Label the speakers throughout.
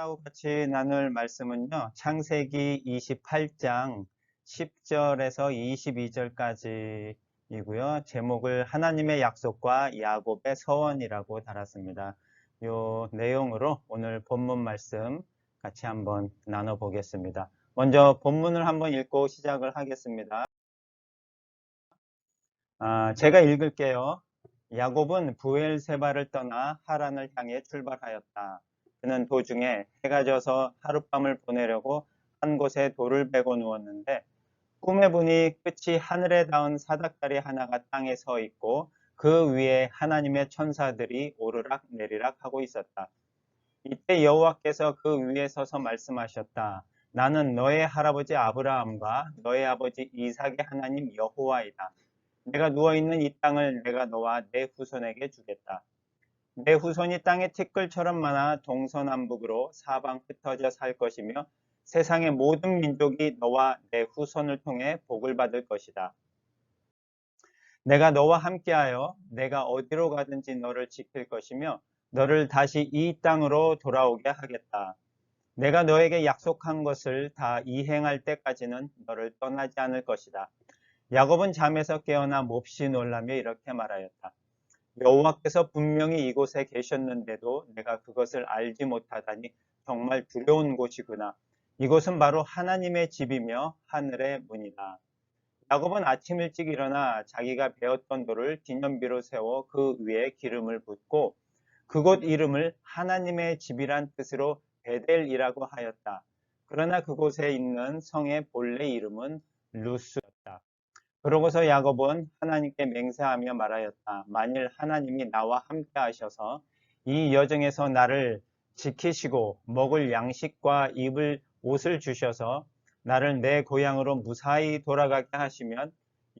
Speaker 1: 여러분하고 같이 나눌 말씀은요. 창세기 28장 10절에서 22절까지이고요. 제목을 하나님의 약속과 야곱의 서원이라고 달았습니다. 이 내용으로 오늘 본문 말씀 같이 한번 나눠 보겠습니다. 먼저 본문을 한번 읽고 시작을 하겠습니다. 아, 제가 읽을게요. 야곱은 부엘세바를 떠나 하란을 향해 출발하였다. 그는 도중에 해가 져서 하룻밤을 보내려고 한 곳에 돌을 베고 누웠는데 꿈에 보니 끝이 하늘에 닿은 사닥다리 하나가 땅에 서 있고 그 위에 하나님의 천사들이 오르락 내리락 하고 있었다. 이때 여호와께서 그 위에 서서 말씀하셨다. 나는 너의 할아버지 아브라함과 너의 아버지 이삭의 하나님 여호와이다. 내가 누워있는 이 땅을 내가 너와 내 후손에게 주겠다. 내 후손이 땅의 티끌처럼 많아 동서남북으로 사방 흩어져 살 것이며 세상의 모든 민족이 너와 내 후손을 통해 복을 받을 것이다. 내가 너와 함께하여 내가 어디로 가든지 너를 지킬 것이며 너를 다시 이 땅으로 돌아오게 하겠다. 내가 너에게 약속한 것을 다 이행할 때까지는 너를 떠나지 않을 것이다. 야곱은 잠에서 깨어나 몹시 놀라며 이렇게 말하였다. 여호와께서 분명히 이곳에 계셨는데도 내가 그것을 알지 못하다니 정말 두려운 곳이구나. 이곳은 바로 하나님의 집이며 하늘의 문이다. 야곱은 아침 일찍 일어나 자기가 배웠던 돌을 기념비로 세워 그 위에 기름을 붓고 그곳 이름을 하나님의 집이란 뜻으로 베델이라고 하였다. 그러나 그곳에 있는 성의 본래 이름은 루스였다. 그러고서 야곱은 하나님께 맹세하며 말하였다. 만일 하나님이 나와 함께 하셔서 이 여정에서 나를 지키시고 먹을 양식과 입을 옷을 주셔서 나를 내 고향으로 무사히 돌아가게 하시면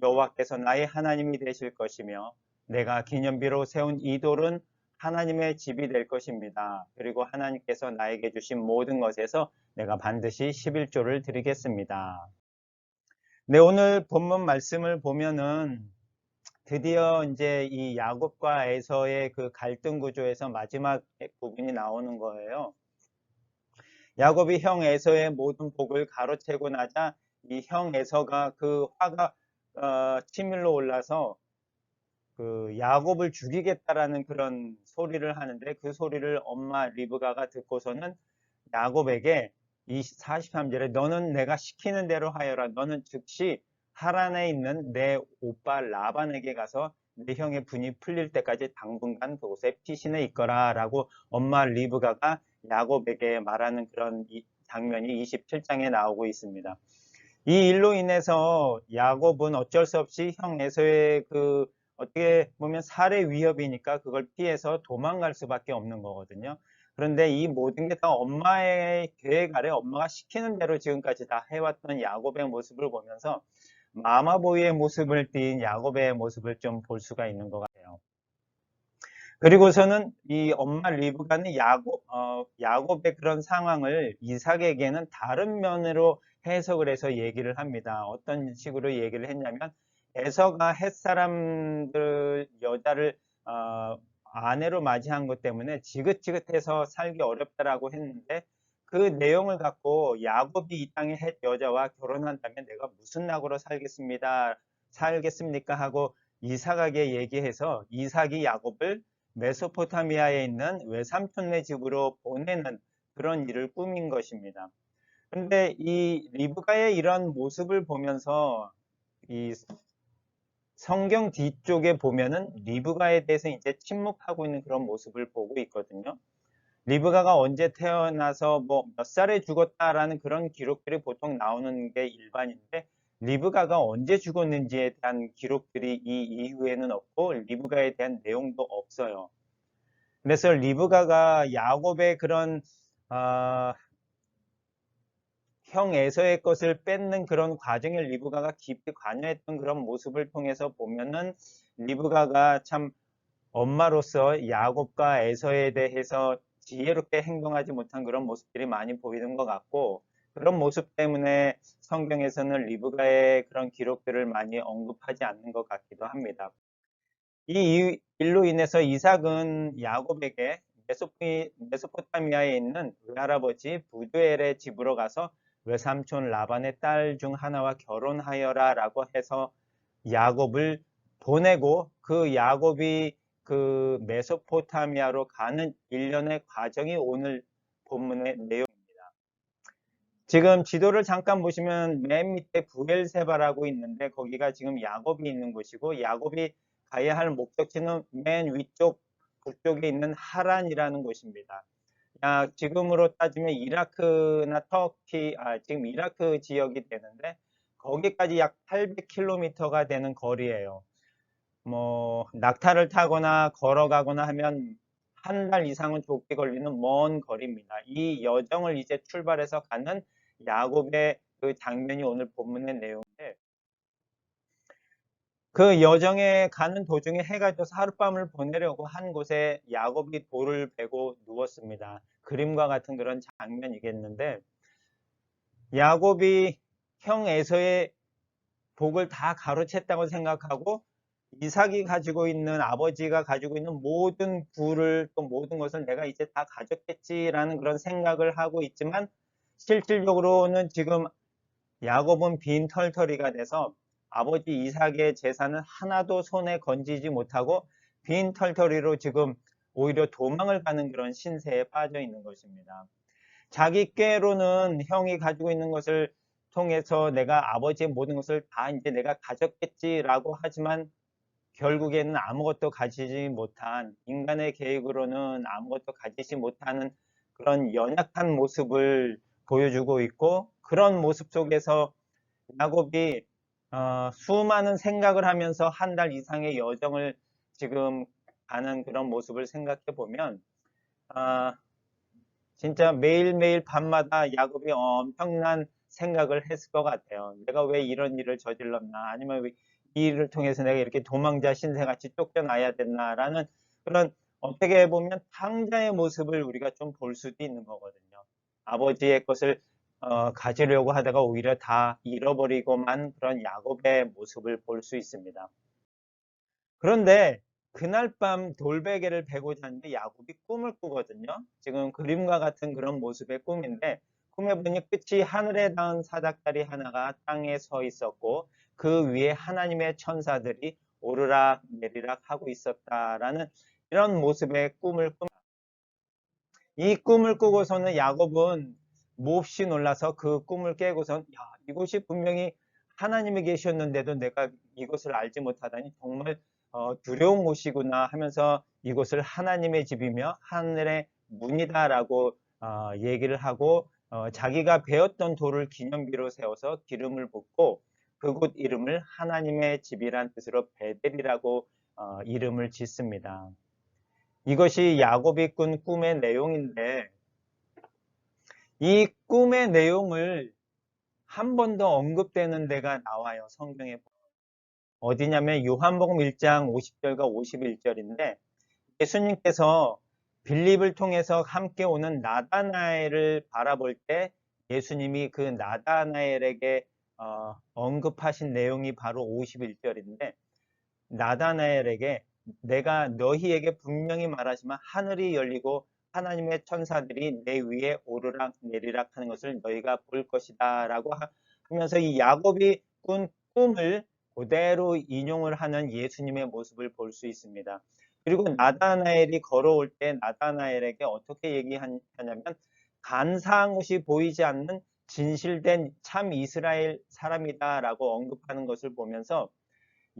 Speaker 1: 여호와께서 나의 하나님이 되실 것이며 내가 기념비로 세운 이 돌은 하나님의 집이 될 것입니다. 그리고 하나님께서 나에게 주신 모든 것에서 내가 반드시 11조를 드리겠습니다. 네, 오늘 본문 말씀을 보면은 드디어 이제 이 야곱과 에서의 그 갈등 구조에서 마지막 부분이 나오는 거예요. 야곱이 형 에서의 모든 복을 가로채고 나자 이 형 에서가 그 화가 어, 치밀로 올라서 그 야곱을 죽이겠다라는 그런 소리를 하는데 그 소리를 엄마 리브가가 듣고서는 야곱에게 43절에 너는 내가 시키는 대로 하여라. 너는 즉시 하란에 있는 내 오빠 라반에게 가서 내 형의 분이 풀릴 때까지 당분간 그곳에 피신해 있거라 라고 엄마 리브가가 야곱에게 말하는 그런 장면이 27장에 나오고 있습니다. 이 일로 인해서 야곱은 어쩔 수 없이 형 에서의 그 어떻게 보면 살해 위협이니까 그걸 피해서 도망갈 수밖에 없는 거거든요. 그런데 이 모든 게 다 엄마의 계획 아래 엄마가 시키는 대로 지금까지 다 해왔던 야곱의 모습을 보면서 마마보이의 모습을 띈 야곱의 모습을 좀 볼 수가 있는 것 같아요. 그리고서는 이 엄마 리브가는 야곱, 어, 야곱의 그런 상황을 이삭에게는 다른 면으로 해석을 해서 얘기를 합니다. 어떤 식으로 얘기를 했냐면 에서가 햇사람들 여자를 어, 아내로 맞이한 것 때문에 지긋지긋해서 살기 어렵다라고 했는데 그 내용을 갖고 야곱이 이 땅의 햇 여자와 결혼한다면 내가 무슨 낙으로 살겠습니다. 살겠습니까? 하고 이삭에게 얘기해서 이삭이 야곱을 메소포타미아에 있는 외삼촌네 집으로 보내는 그런 일을 꾸민 것입니다. 근데 이 리브가의 이런 모습을 보면서 이 성경 뒤쪽에 보면은 리브가에 대해서 이제 침묵하고 있는 그런 모습을 보고 있거든요. 리브가가 언제 태어나서 뭐 몇 살에 죽었다라는 그런 기록들이 보통 나오는 게 일반인데 리브가가 언제 죽었는지에 대한 기록들이 이 이후에는 없고 리브가에 대한 내용도 없어요. 그래서 리브가가 야곱의 그런 어, 형 에서의 것을 뺏는 그런 과정에 리브가가 깊이 관여했던 그런 모습을 통해서 보면은 리브가가 참 엄마로서 야곱과 에서에 대해서 지혜롭게 행동하지 못한 그런 모습들이 많이 보이는 것 같고 그런 모습 때문에 성경에서는 리브가의 그런 기록들을 많이 언급하지 않는 것 같기도 합니다. 이 일로 인해서 이삭은 야곱에게 메소포- 메소포타미아에 있는 외할아버지 부두엘의 집으로 가서 외삼촌 라반의 딸 중 하나와 결혼하여라 라고 해서 야곱을 보내고 그 야곱이 그 메소포타미아로 가는 일련의 과정이 오늘 본문의 내용입니다. 지금 지도를 잠깐 보시면 맨 밑에 부엘세바라고 있는데 거기가 지금 야곱이 있는 곳이고 야곱이 가야 할 목적지는 맨 위쪽 북쪽에 있는 하란이라는 곳입니다. 야, 지금으로 따지면 이라크나 터키, 아, 지금 이라크 지역이 되는데 거기까지 약 800km가 되는 거리예요. 뭐 낙타를 타거나 걸어가거나 하면 한 달 이상은 좋게 걸리는 먼 거리입니다. 이 여정을 이제 출발해서 가는 야곱의 그 장면이 오늘 본문의 내용인데 그 여정에 가는 도중에 해가 져서 하룻밤을 보내려고 한 곳에 야곱이 돌을 베고 누웠습니다. 그림과 같은 그런 장면이겠는데 야곱이 형 에서의 복을 다 가로챘다고 생각하고 이삭이 가지고 있는 아버지가 가지고 있는 모든 부를 또 모든 것을 내가 이제 다 가졌겠지라는 그런 생각을 하고 있지만 실질적으로는 지금 야곱은 빈털터리가 돼서 아버지 이삭의 재산은 하나도 손에 건지지 못하고 빈 털터리로 지금 오히려 도망을 가는 그런 신세에 빠져 있는 것입니다. 자기 꾀로는 형이 가지고 있는 것을 통해서 내가 아버지의 모든 것을 다 이제 내가 가졌겠지라고 하지만 결국에는 아무것도 가지지 못한 인간의 계획으로는 아무것도 가지지 못하는 그런 연약한 모습을 보여주고 있고 그런 모습 속에서 야곱이 어, 수많은 생각을 하면서 한 달 이상의 여정을 지금 가는 그런 모습을 생각해 보면 아, 진짜 매일매일 밤마다 야곱이 엄청난 생각을 했을 것 같아요. 내가 왜 이런 일을 저질렀나 아니면 왜 이 일을 통해서 내가 이렇게 도망자 신세같이 쫓겨나야 됐나라는 그런 어떻게 보면 탕자의 모습을 우리가 좀 볼 수도 있는 거거든요. 아버지의 것을 어, 가지려고 하다가 오히려 다 잃어버리고만 그런 야곱의 모습을 볼 수 있습니다. 그런데 그날 밤 돌베개를 베고 잤는데 야곱이 꿈을 꾸거든요. 지금 그림과 같은 그런 모습의 꿈인데 꿈에 보니 끝이 하늘에 닿은 사닥다리 하나가 땅에 서 있었고 그 위에 하나님의 천사들이 오르락 내리락 하고 있었다라는 이런 모습의 꿈을 꿉니다. 이 꿈을 꾸고서는 야곱은 몹시 놀라서 그 꿈을 깨고선 야, 이곳이 분명히 하나님이 계셨는데도 내가 이것을 알지 못하다니 정말 어, 두려운 곳이구나 하면서 이곳을 하나님의 집이며 하늘의 문이다라고 어, 얘기를 하고 어, 자기가 배웠던 돌을 기념비로 세워서 기름을 붓고 그곳 이름을 하나님의 집이란 뜻으로 베델이라고 어, 이름을 짓습니다. 이것이 야곱이 꾼 꿈의 내용인데 이 꿈의 내용을 한 번 더 언급되는 데가 나와요. 성경에. 어디냐면 요한복음 1장 50절과 51절인데 예수님께서 빌립을 통해서 함께 오는 나다나엘을 바라볼 때 예수님이 그 나다나엘에게 어, 언급하신 내용이 바로 51절인데 나다나엘에게 내가 너희에게 분명히 말하지만 하늘이 열리고 하나님의 천사들이 내 위에 오르락 내리락 하는 것을 너희가 볼 것이다 라고 하면서 이 야곱이 꾼 꿈을 그대로 인용을 하는 예수님의 모습을 볼 수 있습니다. 그리고 나다나엘이 걸어올 때 나다나엘에게 어떻게 얘기하냐면 간사한 것이 보이지 않는 진실된 참 이스라엘 사람이다 라고 언급하는 것을 보면서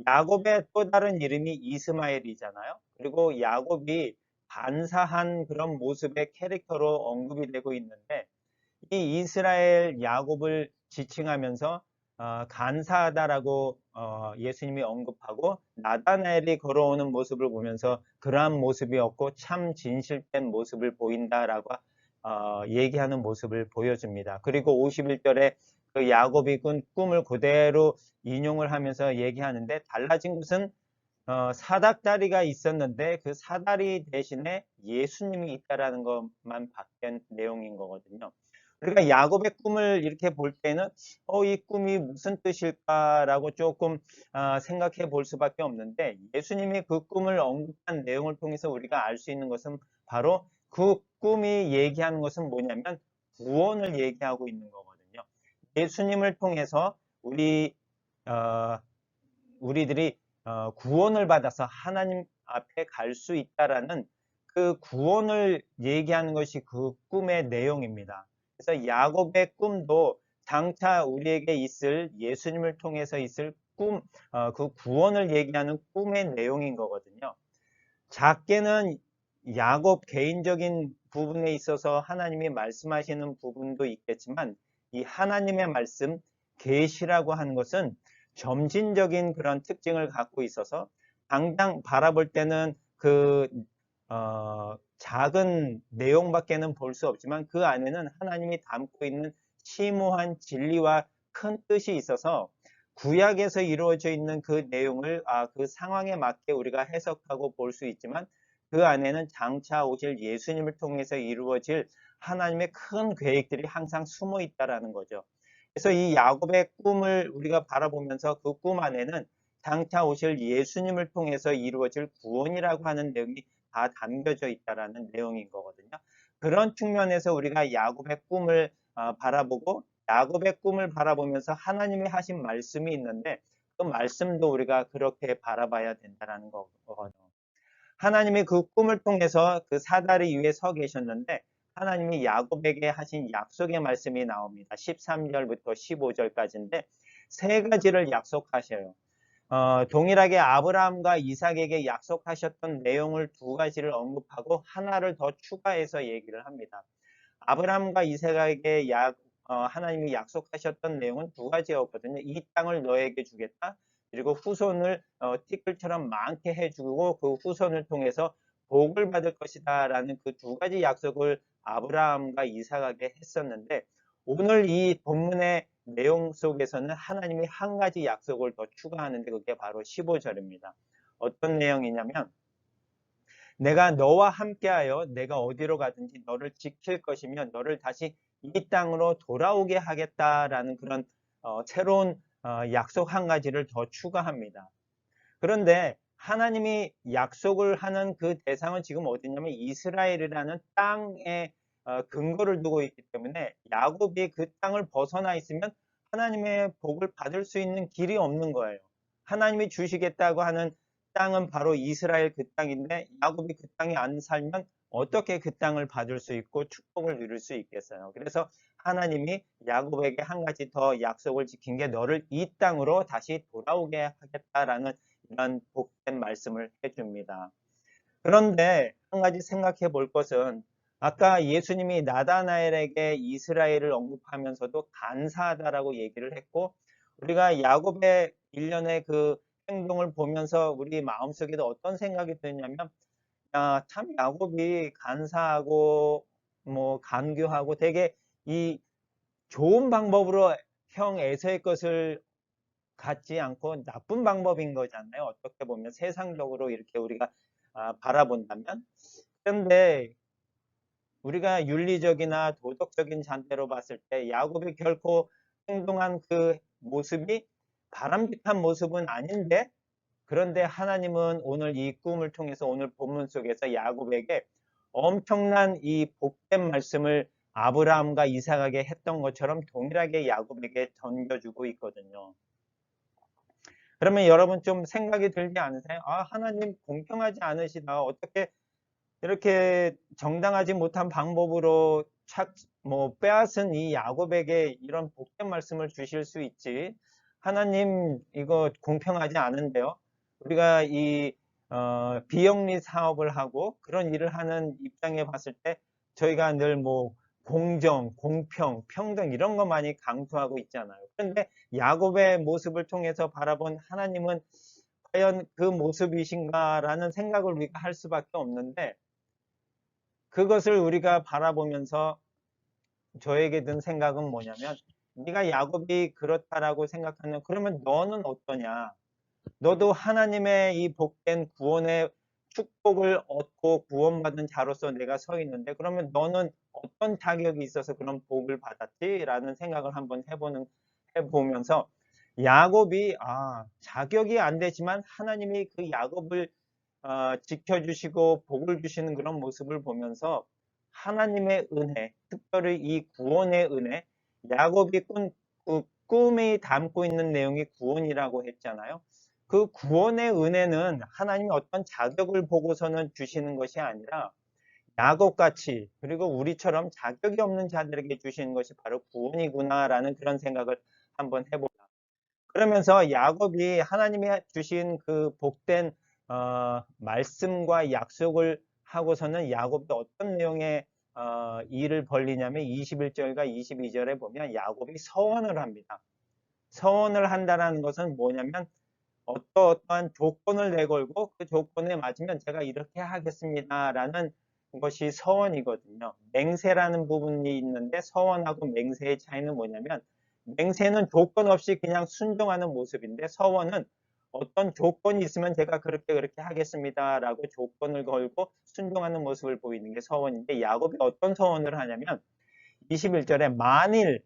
Speaker 1: 야곱의 또 다른 이름이 이스마엘이잖아요. 그리고 야곱이 반사한 그런 모습의 캐릭터로 언급이 되고 있는데 이 이스라엘 야곱을 지칭하면서 어, 간사하다라고 어, 예수님이 언급하고 나다나엘이 걸어오는 모습을 보면서 그러한 모습이 없고 참 진실된 모습을 보인다라고 어, 얘기하는 모습을 보여줍니다. 그리고 51절에 그 야곱이 꾼 꿈을 그대로 인용을 하면서 얘기하는데 달라진 것은 어, 사닥다리가 있었는데 그 사다리 대신에 예수님이 있다라는 것만 바뀐 내용인 거거든요. 우리가 야곱의 꿈을 이렇게 볼 때는 어, 이 꿈이 무슨 뜻일까라고 조금 어, 생각해 볼 수밖에 없는데 예수님이 그 꿈을 언급한 내용을 통해서 우리가 알 수 있는 것은 바로 그 꿈이 얘기하는 것은 뭐냐면 구원을 얘기하고 있는 거거든요. 예수님을 통해서 우리 어, 우리들이 어, 구원을 받아서 하나님 앞에 갈 수 있다라는 그 구원을 얘기하는 것이 그 꿈의 내용입니다. 그래서 야곱의 꿈도 장차 우리에게 있을 예수님을 통해서 있을 꿈, 어, 그 구원을 얘기하는 꿈의 내용인 거거든요. 작게는 야곱 개인적인 부분에 있어서 하나님이 말씀하시는 부분도 있겠지만 이 하나님의 말씀 계시라고 하는 것은 점진적인 그런 특징을 갖고 있어서 당장 바라볼 때는 그 어, 작은 내용밖에는 볼 수 없지만 그 안에는 하나님이 담고 있는 심오한 진리와 큰 뜻이 있어서 구약에서 이루어져 있는 그 내용을 아, 그 상황에 맞게 우리가 해석하고 볼 수 있지만 그 안에는 장차 오실 예수님을 통해서 이루어질 하나님의 큰 계획들이 항상 숨어 있다라는 거죠. 그래서 이 야곱의 꿈을 우리가 바라보면서 그 꿈 안에는 장차 오실 예수님을 통해서 이루어질 구원이라고 하는 내용이 다 담겨져 있다라는 내용인 거거든요. 그런 측면에서 우리가 야곱의 꿈을 어, 바라보고 야곱의 꿈을 바라보면서 하나님이 하신 말씀이 있는데 그 말씀도 우리가 그렇게 바라봐야 된다는 거거든요. 하나님이 그 꿈을 통해서 그 사다리 위에 서 계셨는데 하나님이 야곱에게 하신 약속의 말씀이 나옵니다. 13절부터 15절까지인데 세 가지를 약속하셔요. 어, 동일하게 아브라함과 이삭에게 약속하셨던 내용을 두 가지를 언급하고 하나를 더 추가해서 얘기를 합니다. 아브라함과 이삭에게 약, 어, 하나님이 약속하셨던 내용은 두 가지였거든요. 이 땅을 너에게 주겠다. 그리고 후손을 어, 티끌처럼 많게 해주고 그 후손을 통해서 복을 받을 것이다 라는 그 두 가지 약속을 아브라함과 이삭에게 했었는데 오늘 이 본문의 내용 속에서는 하나님이 한 가지 약속을 더 추가하는데 그게 바로 15절입니다. 어떤 내용이냐면 내가 너와 함께하여 내가 어디로 가든지 너를 지킬 것이며 너를 다시 이 땅으로 돌아오게 하겠다라는 그런 어, 새로운 어, 약속 한 가지를 더 추가합니다. 그런데 하나님이 약속을 하는 그 대상은 지금 어디냐면 이스라엘이라는 땅에 어, 근거를 두고 있기 때문에 야곱이 그 땅을 벗어나 있으면 하나님의 복을 받을 수 있는 길이 없는 거예요. 하나님이 주시겠다고 하는 땅은 바로 이스라엘 그 땅인데 야곱이 그 땅에 안 살면 어떻게 그 땅을 받을 수 있고 축복을 누릴 수 있겠어요. 그래서 하나님이 야곱에게 한 가지 더 약속을 지킨 게 너를 이 땅으로 다시 돌아오게 하겠다라는 이런 복된 말씀을 해줍니다. 그런데 한 가지 생각해 볼 것은 아까 예수님이 나다나엘에게 이스라엘을 언급하면서도 간사하다라고 얘기를 했고 우리가 야곱의 일련의 그 행동을 보면서 우리 마음속에도 어떤 생각이 드냐면 야, 참 야곱이 간사하고 뭐 간교하고 되게 이 좋은 방법으로 형 에서의 것을 갖지 않고 나쁜 방법인 거잖아요. 어떻게 보면 세상적으로 이렇게 우리가 아, 바라본다면. 그런데 우리가 윤리적이나 도덕적인 잔대로 봤을 때 야곱이 결코 행동한 그 모습이 바람직한 모습은 아닌데 그런데 하나님은 오늘 이 꿈을 통해서 오늘 본문 속에서 야곱에게 엄청난 이 복된 말씀을 아브라함과 이삭에게 했던 것처럼 동일하게 야곱에게 던져주고 있거든요. 그러면 여러분 좀 생각이 들지 않으세요? 아, 하나님 공평하지 않으시다. 어떻게 이렇게 정당하지 못한 방법으로 착, 뭐, 빼앗은 이 야곱에게 이런 복된 말씀을 주실 수 있지. 하나님, 이거 공평하지 않은데요. 우리가 이, 어, 비영리 사업을 하고 그런 일을 하는 입장에 봤을 때 저희가 늘 뭐, 공정, 공평, 평등 이런 거 많이 강조하고 있잖아요. 그런데 야곱의 모습을 통해서 바라본 하나님은 과연 그 모습이신가라는 생각을 우리가 할 수밖에 없는데 그것을 우리가 바라보면서 저에게 든 생각은 뭐냐면 네가 야곱이 그렇다라고 생각하면 그러면 너는 어떠냐? 너도 하나님의 이 복된 구원의 축복을 얻고 구원받은 자로서 내가 서 있는데 그러면 너는 어떤 자격이 있어서 그런 복을 받았지? 라는 생각을 한번 해보는 해보면서 야곱이 아 자격이 안 되지만 하나님이 그 야곱을 어, 지켜주시고 복을 주시는 그런 모습을 보면서 하나님의 은혜, 특별히 이 구원의 은혜, 야곱이 꾼, 그 꿈이 담고 있는 내용이 구원이라고 했잖아요. 그 구원의 은혜는 하나님이 어떤 자격을 보고서는 주시는 것이 아니라 야곱같이 그리고 우리처럼 자격이 없는 자들에게 주시는 것이 바로 구원이구나라는 그런 생각을 한번 해보자. 그러면서 야곱이 하나님이 주신 그 복된 어, 말씀과 약속을 하고서는 야곱이 어떤 내용의 어, 일을 벌리냐면 21절과 22절에 보면 야곱이 서원을 합니다. 서원을 한다라는 것은 뭐냐면 어떠어떠한 조건을 내걸고 그 조건에 맞으면 제가 이렇게 하겠습니다라는 것이 서원이거든요. 맹세라는 부분이 있는데 서원하고 맹세의 차이는 뭐냐면 맹세는 조건 없이 그냥 순종하는 모습인데 서원은 어떤 조건이 있으면 제가 그렇게 그렇게 하겠습니다라고 조건을 걸고 순종하는 모습을 보이는 게 서원인데 야곱이 어떤 서원을 하냐면 21절에 만일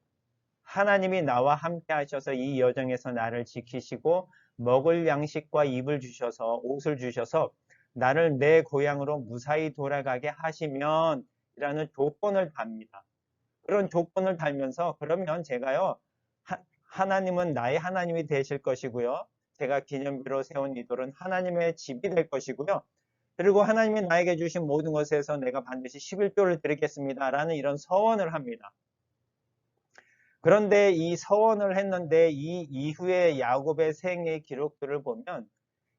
Speaker 1: 하나님이 나와 함께 하셔서 이 여정에서 나를 지키시고 먹을 양식과 입을 주셔서 옷을 주셔서 나를 내 고향으로 무사히 돌아가게 하시면 이라는 조건을 답니다. 그런 조건을 달면서 그러면 제가요 하, 하나님은 나의 하나님이 되실 것이고요. 제가 기념비로 세운 이 돌은 하나님의 집이 될 것이고요. 그리고 하나님이 나에게 주신 모든 것에서 내가 반드시 11조를 드리겠습니다. 라는 이런 서원을 합니다. 그런데 이 서원을 했는데 이 이후에 야곱의 생애 기록들을 보면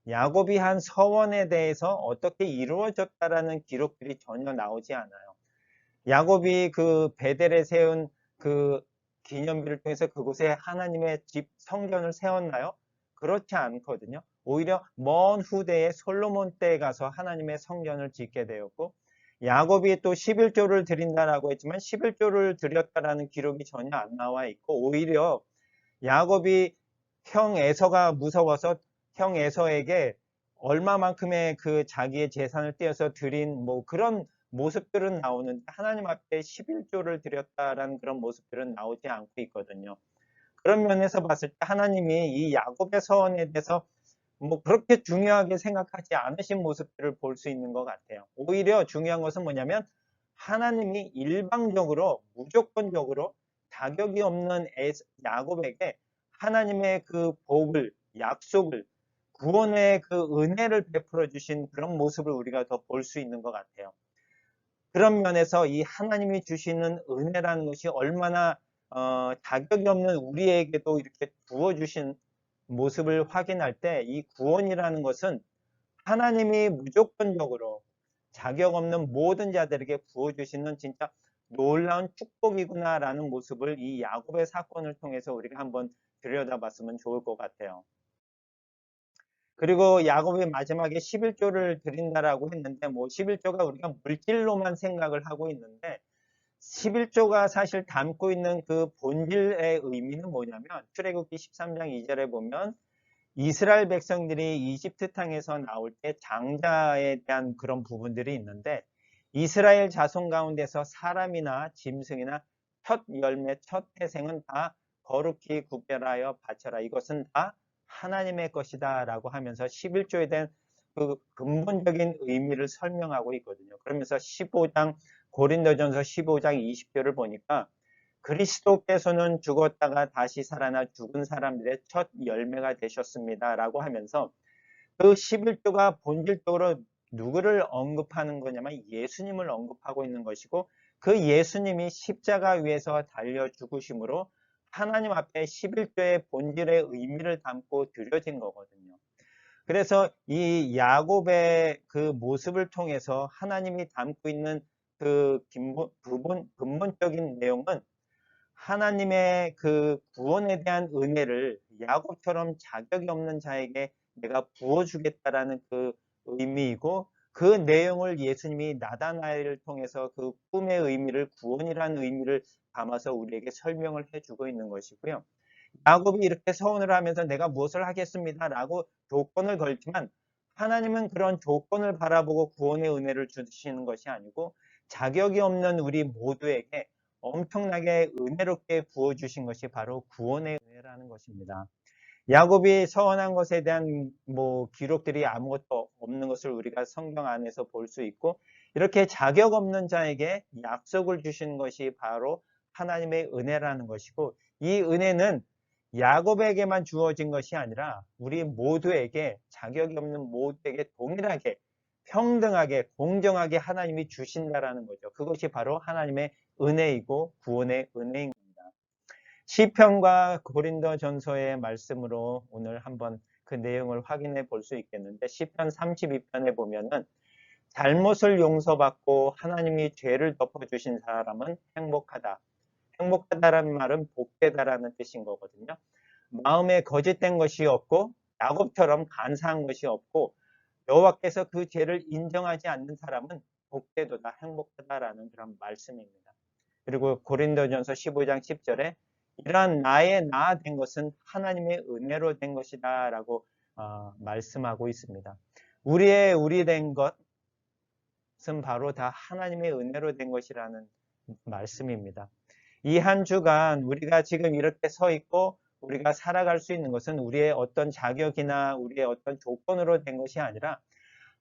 Speaker 1: 야곱이 한 서원에 대해서 어떻게 이루어졌다라는 기록들이 전혀 나오지 않아요. 야곱이 그 베델에 세운 그 기념비를 통해서 그곳에 하나님의 집 성전을 세웠나요? 그렇지 않거든요. 오히려 먼 후대에 솔로몬 때에 가서 하나님의 성전을 짓게 되었고 야곱이 또 11조를 드린다라고 했지만 11조를 드렸다라는 기록이 전혀 안 나와 있고 오히려 야곱이 형 에서가 무서워서 형 에서에게 얼마만큼의 그 자기의 재산을 떼어서 드린 뭐 그런 모습들은 나오는데 하나님 앞에 11조를 드렸다라는 그런 모습들은 나오지 않고 있거든요. 그런 면에서 봤을 때 하나님이 이 야곱의 서원에 대해서 뭐 그렇게 중요하게 생각하지 않으신 모습들을 볼 수 있는 것 같아요. 오히려 중요한 것은 뭐냐면 하나님이 일방적으로 무조건적으로 자격이 없는 야곱에게 하나님의 그 복을 약속을 구원의 그 은혜를 베풀어 주신 그런 모습을 우리가 더 볼 수 있는 것 같아요. 그런 면에서 이 하나님이 주시는 은혜라는 것이 얼마나 어, 자격이 없는 우리에게도 이렇게 부어주신 모습을 확인할 때 이 구원이라는 것은 하나님이 무조건적으로 자격 없는 모든 자들에게 부어주시는 진짜 놀라운 축복이구나라는 모습을 이 야곱의 사건을 통해서 우리가 한번 들여다봤으면 좋을 것 같아요. 그리고 야곱이 마지막에 11조를 드린다라고 했는데 뭐 11조가 우리가 물질로만 생각을 하고 있는데 11조가 사실 담고 있는 그 본질의 의미는 뭐냐면 출애굽기 13장 2절에 보면 이스라엘 백성들이 이집트 땅에서 나올 때 장자에 대한 그런 부분들이 있는데 이스라엘 자손 가운데서 사람이나 짐승이나 첫 열매, 첫 태생은 다 거룩히 구별하여 바쳐라. 이것은 다 하나님의 것이다 라고 하면서 11조에 대한 그 근본적인 의미를 설명하고 있거든요. 그러면서 15장 고린도전서 15장 20절을 보니까 그리스도께서는 죽었다가 다시 살아나 죽은 사람들의 첫 열매가 되셨습니다. 라고 하면서 그 11조가 본질적으로 누구를 언급하는 거냐면 예수님을 언급하고 있는 것이고 그 예수님이 십자가 위에서 달려 죽으심으로 하나님 앞에 11조의 본질의 의미를 담고 드려진 거거든요. 그래서 이 야곱의 그 모습을 통해서 하나님이 담고 있는 그 부분, 근본적인 내용은 하나님의 그 구원에 대한 은혜를 야곱처럼 자격이 없는 자에게 내가 부어주겠다라는 그 의미이고 그 내용을 예수님이 나다나엘을 통해서 그 꿈의 의미를 구원이라는 의미를 담아서 우리에게 설명을 해주고 있는 것이고요. 야곱이 이렇게 서원을 하면서 내가 무엇을 하겠습니다 라고 조건을 걸지만 하나님은 그런 조건을 바라보고 구원의 은혜를 주시는 것이 아니고 자격이 없는 우리 모두에게 엄청나게 은혜롭게 부어주신 것이 바로 구원의 은혜라는 것입니다. 야곱이 서원한 것에 대한 뭐 기록들이 아무것도 없는 것을 우리가 성경 안에서 볼 수 있고 이렇게 자격 없는 자에게 약속을 주시는 것이 바로 하나님의 은혜라는 것이고 이 은혜는 야곱에게만 주어진 것이 아니라 우리 모두에게 자격이 없는 모두에게 동일하게 평등하게 공정하게 하나님이 주신다라는 거죠. 그것이 바로 하나님의 은혜이고 구원의 은혜인 겁니다. 시편과 고린도 전서의 말씀으로 오늘 한번 그 내용을 확인해 볼 수 있겠는데 시편 32편에 보면은 잘못을 용서받고 하나님이 죄를 덮어주신 사람은 행복하다. 행복하다라는 말은 복되다라는 뜻인 거거든요. 마음에 거짓된 것이 없고 야곱처럼 간사한 것이 없고 여호와께서 그 죄를 인정하지 않는 사람은 복되도다 행복하다라는 그런 말씀입니다. 그리고 고린도전서 15장 10절에 이러한 나의 나 된 것은 하나님의 은혜로 된 것이다 라고 어, 말씀하고 있습니다. 우리의 우리 된 것은 바로 다 하나님의 은혜로 된 것이라는 말씀입니다. 이 한 주간 우리가 지금 이렇게 서 있고 우리가 살아갈 수 있는 것은 우리의 어떤 자격이나 우리의 어떤 조건으로 된 것이 아니라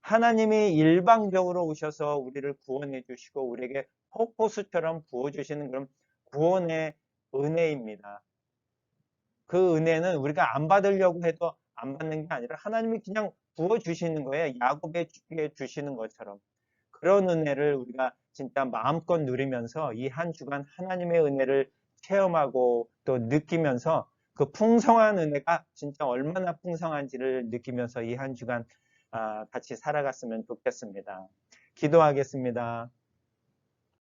Speaker 1: 하나님이 일방적으로 오셔서 우리를 구원해 주시고 우리에게 폭포수처럼 부어주시는 그런 구원의 은혜입니다. 그 은혜는 우리가 안 받으려고 해도 안 받는 게 아니라 하나님이 그냥 부어주시는 거예요. 야곱에게 주시는 것처럼. 그런 은혜를 우리가 진짜 마음껏 누리면서 이 한 주간 하나님의 은혜를 체험하고 또 느끼면서 그 풍성한 은혜가 진짜 얼마나 풍성한지를 느끼면서 이 한 주간 아, 같이 살아갔으면 좋겠습니다. 기도하겠습니다.